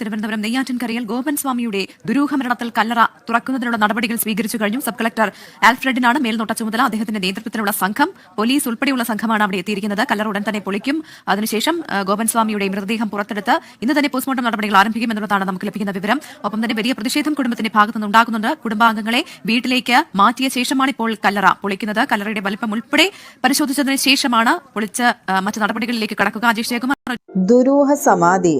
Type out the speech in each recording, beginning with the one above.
തിരുവനന്തപുരം നെയ്യാറ്റിൻകരയിൽ ഗോപൻ സ്വാമിയുടെ ദുരൂഹമരണത്തിൽ കല്ലറ തുറക്കുന്നതിനുള്ള നടപടികൾ സ്വീകരിച്ചു കഴിഞ്ഞു. സബ് കളക്ടർ ആൽഫ്രഡിനാണ് മേൽനോട്ട ചുമതല. അദ്ദേഹത്തിന്റെ നേതൃത്വത്തിലുള്ള സംഘം പോലീസ് ഉൾപ്പെടെയുള്ള സംഘമാണ് അവിടെ എത്തിയിരിക്കുന്നത്. കല്ലറ ഉടൻ തന്നെ പൊളിക്കും. അതിനുശേഷം ഗോപൻ സ്വാമിയുടെ മൃതദേഹം പുറത്തെടുത്ത് ഇന്ന് തന്നെ പോസ്റ്റ്മോർട്ടം നടപടികൾ ആരംഭിക്കുമെന്നുള്ളതാണ് നമുക്ക് ലഭിക്കുന്ന വിവരം. ഒപ്പം തന്നെ വലിയ പ്രതിഷേധം കുടുംബത്തിന്റെ ഭാഗത്തുനിന്ന് ഉണ്ടാകുന്നുണ്ട്. കുടുംബാംഗങ്ങളെ വീട്ടിലേക്ക് മാറ്റിയ ശേഷമാണ് ഇപ്പോൾ കല്ലറ പൊളിക്കുന്നത്. കല്ലറയുടെ വലിപ്പം ഉൾപ്പെടെ പരിശോധിച്ചതിന് ശേഷമാണ് പൊളിച്ച് മറ്റു നടപടികളിലേക്ക് കടക്കുക. അജേഷ് ജയകുമാർ ദുരൂഹ സമാധി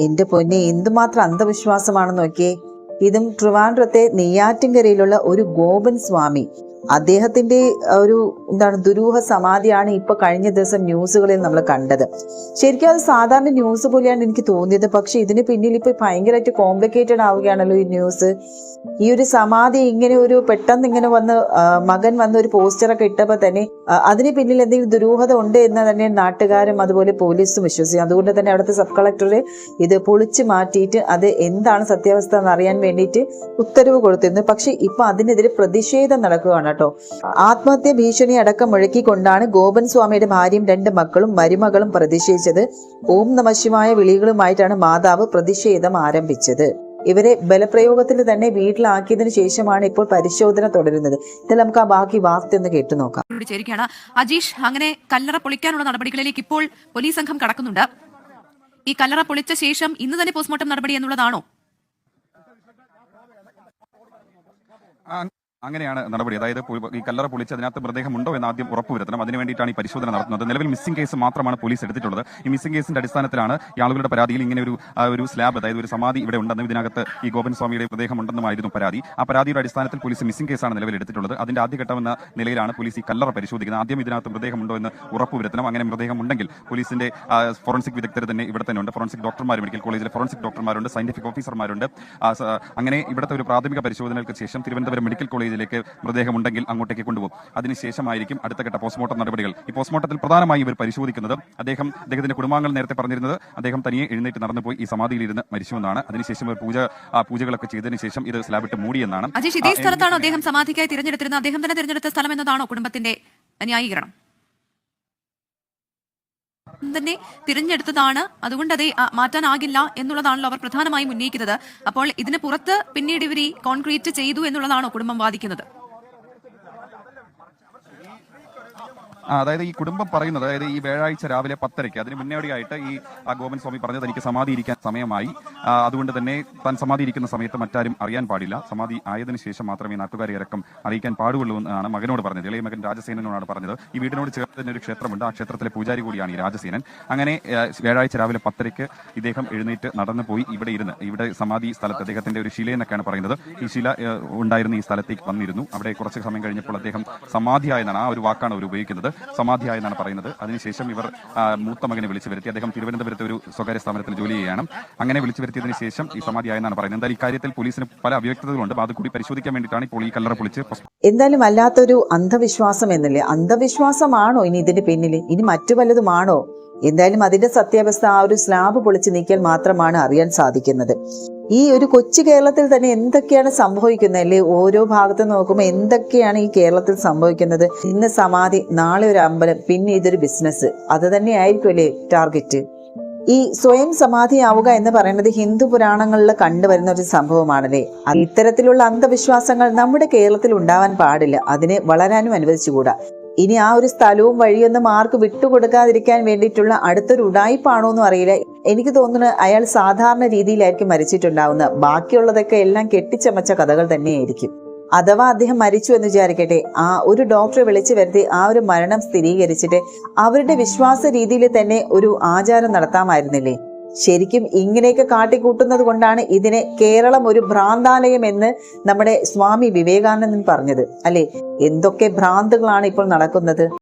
എന്റെ പൊന്നെ എന്തുമാത്രം അന്ധവിശ്വാസമാണെന്ന് നോക്കിയേ. ഇതും ട്രിവാൻഡ്രത്തെ നെയ്യാറ്റിൻകരയിലുള്ള ഒരു ഗോപൻ സ്വാമി. അദ്ദേഹത്തിന്റെ ഒരു എന്താണ് ദുരൂഹ സമാധിയാണ് ഇപ്പൊ കഴിഞ്ഞ ദിവസം ന്യൂസുകളിൽ നമ്മൾ കണ്ടത്. ശരിക്കും അത് സാധാരണ ന്യൂസ് പോലെയാണ് എനിക്ക് തോന്നിയത്. പക്ഷെ ഇതിന് പിന്നിൽ ഇപ്പൊ ഭയങ്കരമായിട്ട് കോംപ്ലിക്കേറ്റഡ് ആവുകയാണല്ലോ ഈ ന്യൂസ്. ഈ ഒരു സമാധി ഇങ്ങനെ ഒരു പെട്ടെന്ന് ഇങ്ങനെ വന്ന് മകൻ വന്ന് ഒരു പോസ്റ്ററൊക്കെ ഇട്ടപ്പോ തന്നെ അതിന് പിന്നിൽ എന്തെങ്കിലും ദുരൂഹത ഉണ്ട് എന്ന് തന്നെ നാട്ടുകാരും അതുപോലെ പോലീസും വിശ്വസിക്കും അതുകൊണ്ട് തന്നെ അവിടുത്തെ സബ് കളക്ടർ ഇത് പൊളിച്ചു മാറ്റിയിട്ട് അത് എന്താണ് സത്യാവസ്ഥ എന്ന് അറിയാൻ വേണ്ടിയിട്ട് ഉത്തരവ് കൊടുത്തിരുന്നു. പക്ഷെ ഇപ്പൊ അതിനെതിരെ പ്രതിഷേധം നടക്കുകയാണ്. കേട്ടോ. ആത്മഹത്യ ഭീഷണി അടക്കം മുഴക്കിക്കൊണ്ടാണ് ഗോപൻ സ്വാമിയുടെ ഭാര്യയും രണ്ട് മക്കളും മരുമകളും പ്രതിഷേധിച്ചത്. ഓം നമശിവായ വിളികളുമായിട്ടാണ് മാതാവ് പ്രതിഷേധം ആരംഭിച്ചത്. ഇവരെ ബലപ്രയോഗത്തിൽ തന്നെ വീട്ടിലാക്കിയതിനു ശേഷമാണ് ഇപ്പോൾ പരിശോധന തുടരുന്നത്. ഇതിൽ നമുക്ക് ആ ബാക്കി വാർത്ത ഒന്ന് കേട്ടു നോക്കാം. ചേരുകയാണ്. അജീഷ് അങ്ങനെ കല്ലറ പൊളിക്കാനുള്ള നടപടികളിലേക്ക് ഇപ്പോൾ പോലീസ് സംഘം കടക്കുന്നുണ്ട്. ഈ കല്ലറ പൊളിച്ച ശേഷം ഇന്ന് തന്നെ പോസ്റ്റ്മോർട്ടം നടപടി എന്നുള്ളതാണോ? ആ, അങ്ങനെയാണ് നടപടി. അതായത് ഈ കല്ലറ പൊളിച്ച് അതിനകത്ത് മൃതദേഹം ഉണ്ടോ എന്ന് ആദ്യം ഉറപ്പുവരുത്തണം അതിന് വേണ്ടിയിട്ടാണ് ഈ പരിശോധന നടത്തുന്നത്. നിലവിൽ മിസ്സിംഗ് കേസ് മാത്രമാണ് പോലീസ് എടുത്തിട്ടുള്ളത്. ഈ മിസ്സിംഗ് കേസിന്റെ അടിസ്ഥാനത്തിലാണ് ഈ ആളുകളുടെ പരാതിയിൽ ഇങ്ങനെ ഒരു ഒരു സ്ലാബ് അതായത് ഒരു സമാധി ഇവിടെ ഉണ്ടെന്നും ഇതിനകത്ത് ഈ ഗോപൻ സ്വാമിയുടെ മൃതദേഹം ഉണ്ടെന്നുമായിരുന്നു പരാതി. ആ പരാതിയുടെ അടിസ്ഥാനത്തിൽ പോലീസ് മിസ്സിംഗ് കേസാണ് നിലവിൽ എടുത്തിട്ടുള്ളത്. അതിന്റെ ആദ്യഘട്ടമെന്ന നിലയിലാണ് പോലീസ് ഈ കല്ലറ പരിശോധിക്കുന്നത്. ആദ്യം ഇതിനകത്ത് മൃതദേഹം ഉണ്ടോ എന്ന് ഉറപ്പുവരുത്തണം അങ്ങനെ മൃതദേഹം ഉണ്ടെങ്കിൽ പോലീസിന്റെ ഫോറൻസിക് വിദഗ്ധർ തന്നെ ഇവിടെ തന്നെ ഉണ്ട്. ഫോറൻസിക് ഡോക്ടർമാർ മെഡിക്കൽ കോളേജിലെ ഫോറൻസിക് ഡോക്ടർമാരുണ്ട്. സയന്റിഫിക് ഓഫീസർമാരുണ്ട്. അങ്ങനെ ഇവിടുത്തെ ഒരു പ്രാഥമിക പരിശോധനകൾക്ക് ശേഷം തിരുവനന്തപുരം മെഡിക്കൽ കോളേജിലേക്ക് മൃതദേഹം ഉണ്ടെങ്കിൽ അങ്ങോട്ടേക്ക് കൊണ്ടുപോകും. അതിനുശേഷമായിരിക്കും അടുത്ത ഘട്ട പോസ്റ്റ്മോർട്ടം നടപടികൾ. ഈ പോസ്റ്റ്മോർട്ടത്തിൽ പ്രധാനമായും ഇവർ പരിശോധിക്കുന്നത് അദ്ദേഹം അദ്ദേഹത്തിന്റെ കുടുംബാംഗങ്ങൾ നേരത്തെ പറഞ്ഞിരുന്നത് അദ്ദേഹം തനിയെ എഴുന്നേറ്റ് നടന്നുപോയി ഈ സമാധിയിലിരുന്ന് മരിച്ചുവെന്നാണ്. അതിനുശേഷം ഇവർ പൂജ ആ, പൂജകളൊക്കെ ചെയ്തതിനു ശേഷം ഇത് സ്ലാബിട്ട് മൂടിയെന്നാണ്. അജീഷ് ഇതേ സ്ഥലത്താണോ അദ്ദേഹം സമാധിക്കായി തിരഞ്ഞെടുത്തിരുന്നത്? അദ്ദേഹം തന്നെ തിരഞ്ഞെടുത്ത സ്ഥലം എന്നതാണോ കുടുംബത്തിന്റെ ന്യായീകരണം? തന്നെ തിരഞ്ഞെടുത്തതാണ്. അതുകൊണ്ട് അതേ മാറ്റാനാകില്ല എന്നുള്ളതാണല്ലോ അവർ പ്രധാനമായും ഉന്നയിക്കുന്നത്. അപ്പോൾ ഇതിന് പുറത്ത് പിന്നീട് ഇവർ ഈ കോൺക്രീറ്റ് ചെയ്തു എന്നുള്ളതാണോ കുടുംബം വാദിക്കുന്നത് ആ, അതായത് ഈ കുടുംബം പറയുന്നത് അതായത് ഈ വ്യാഴാഴ്ച രാവിലെ പത്തരയ്ക്ക് അതിന് മുന്നോടിയായിട്ട് ഈ ആ ഗോപൻ സ്വാമി പറഞ്ഞത് എനിക്ക് സമാധി ഇരിക്കാൻ സമയമായി. അതുകൊണ്ട് തന്നെ താൻ സമാധി ഇരിക്കുന്ന സമയത്ത് മറ്റാരും അറിയാൻ പാടില്ല. സമാധി ആയതിനു ശേഷം മാത്രമേ നാട്ടുകാരെ ഇറക്കം അറിയിക്കാൻ പാടുള്ളൂ എന്നാണ് മകനോട് പറഞ്ഞത്. ഇളയ മകൻ രാജസേനനോടാണ് പറഞ്ഞത്. ഈ വീടിനോട് ചേർത്ത് തന്നെ ഒരു ക്ഷേത്രമുണ്ട്. ആ ക്ഷേത്രത്തിലെ പൂജാരി കൂടിയാണ് ഈ രാജസേനൻ. അങ്ങനെ വ്യാഴാഴ്ച രാവിലെ പത്തരയ്ക്ക് ഇദ്ദേഹം എഴുന്നേറ്റ് നടന്നു പോയി ഇവിടെ ഇരുന്ന്. ഇവിടെ സമാധി സ്ഥലത്ത് അദ്ദേഹത്തിന്റെ ഒരു ശില എന്നൊക്കെയാണ് പറയുന്നത്. ഈ ശില ഉണ്ടായിരുന്ന ഈ സ്ഥലത്തേക്ക് വന്നിരുന്നു. അവിടെ കുറച്ച് സമയം കഴിഞ്ഞപ്പോൾ അദ്ദേഹം സമാധിയായെന്നാണ് ആ ഒരു വാക്കാണ് അവർ ഉപയോഗിക്കുന്നത്. സമാധിയായെന്നാണ് പറയുന്നത്. അതിനുശേഷം ഇവർ മൂത്ത മകനെ വിളിച്ചു വരുത്തി. അദ്ദേഹം തിരുവനന്തപുരത്തെ ഒരു സ്വകാര്യ സ്ഥാപനത്തിൽ ജോലി ചെയ്യുകയാണ്. അങ്ങനെ വിളിച്ചു വരുത്തിയതിനു ശേഷം ഈ സമാധിയായെന്നാണ് പറയുന്നത്. എന്തായാലും ഇക്കാര്യത്തിൽ പോലീസിന് പല അവ്യക്തതകളുണ്ട്. അപ്പോൾ അത് കൂടി പരിശോധിക്കാൻ വേണ്ടിയിട്ടാണ് ഇപ്പോൾ ഈ കല്ലറ പൊളിച്ച് എന്തായാലും വല്ലാത്തൊരു അന്ധവിശ്വാസം എന്നല്ലേ? അന്ധവിശ്വാസമാണോ ഇനി ഇതിന്റെ പിന്നിൽ ഇനി മറ്റു വല്ലതുമാണോ? എന്തായാലും അതിന്റെ സത്യാവസ്ഥ ആ ഒരു സ്ലാബ് പൊളിച്ച് നീക്കിയാൽ മാത്രമാണ് അറിയാൻ സാധിക്കുന്നത്. ഈ ഒരു കൊച്ചു കേരളത്തിൽ തന്നെ എന്തൊക്കെയാണ് സംഭവിക്കുന്നത്? അല്ലേ? ഓരോ ഭാഗത്ത് നോക്കുമ്പോൾ എന്തൊക്കെയാണ് ഈ കേരളത്തിൽ സംഭവിക്കുന്നത്? ഇന്ന് സമാധി നാളെ ഒരു അമ്പലം പിന്നെ ഇതൊരു ബിസിനസ് അത് തന്നെ ആയിരിക്കും അല്ലേ ടാർഗറ്റ് ഈ സ്വയം സമാധിയാവുക എന്ന് പറയുന്നത് ഹിന്ദു പുരാണങ്ങളിൽ കണ്ടുവരുന്ന ഒരു സംഭവമാണല്ലേ? ഇത്തരത്തിലുള്ള അന്ധവിശ്വാസങ്ങൾ നമ്മുടെ കേരളത്തിൽ ഉണ്ടാവാൻ പാടില്ല. അതിനെ വളരാനും അനുവദിച്ചുകൂടാ. ഇനി ആ ഒരു സ്ഥലവും വഴിയൊന്നും ആർക്ക് വിട്ടുകൊടുക്കാതിരിക്കാൻ വേണ്ടിയിട്ടുള്ള അടുത്തൊരു ഉടായ്പാണോ എന്നും അറിയില്ല. എനിക്ക് തോന്നുന്നത് അയാൾ സാധാരണ രീതിയിലായിരിക്കും മരിച്ചിട്ടുണ്ടാവുന്നത്. ബാക്കിയുള്ളതൊക്കെ എല്ലാം കെട്ടിച്ചമച്ച കഥകൾ തന്നെയായിരിക്കും. അഥവാ അദ്ദേഹം മരിച്ചു എന്ന് വിചാരിക്കട്ടെ ആ ഒരു ഡോക്ടറെ വിളിച്ചു വരുത്തി ആ ഒരു മരണം സ്ഥിരീകരിച്ചിട്ട് അവരുടെ വിശ്വാസ രീതിയിൽ തന്നെ ഒരു ആചാരം നടത്താമായിരുന്നില്ലേ? ശരിക്കും ഇങ്ങനെയൊക്കെ കാട്ടിക്കൂട്ടുന്നത് കൊണ്ടാണ് ഇതിനെ കേരളം ഒരു ഭ്രാന്താലയം എന്ന് നമ്മുടെ സ്വാമി വിവേകാനന്ദൻ പറഞ്ഞത്. അല്ലെ? എന്തൊക്കെ ഭ്രാന്തുകളാണ് ഇപ്പോൾ നടക്കുന്നത്?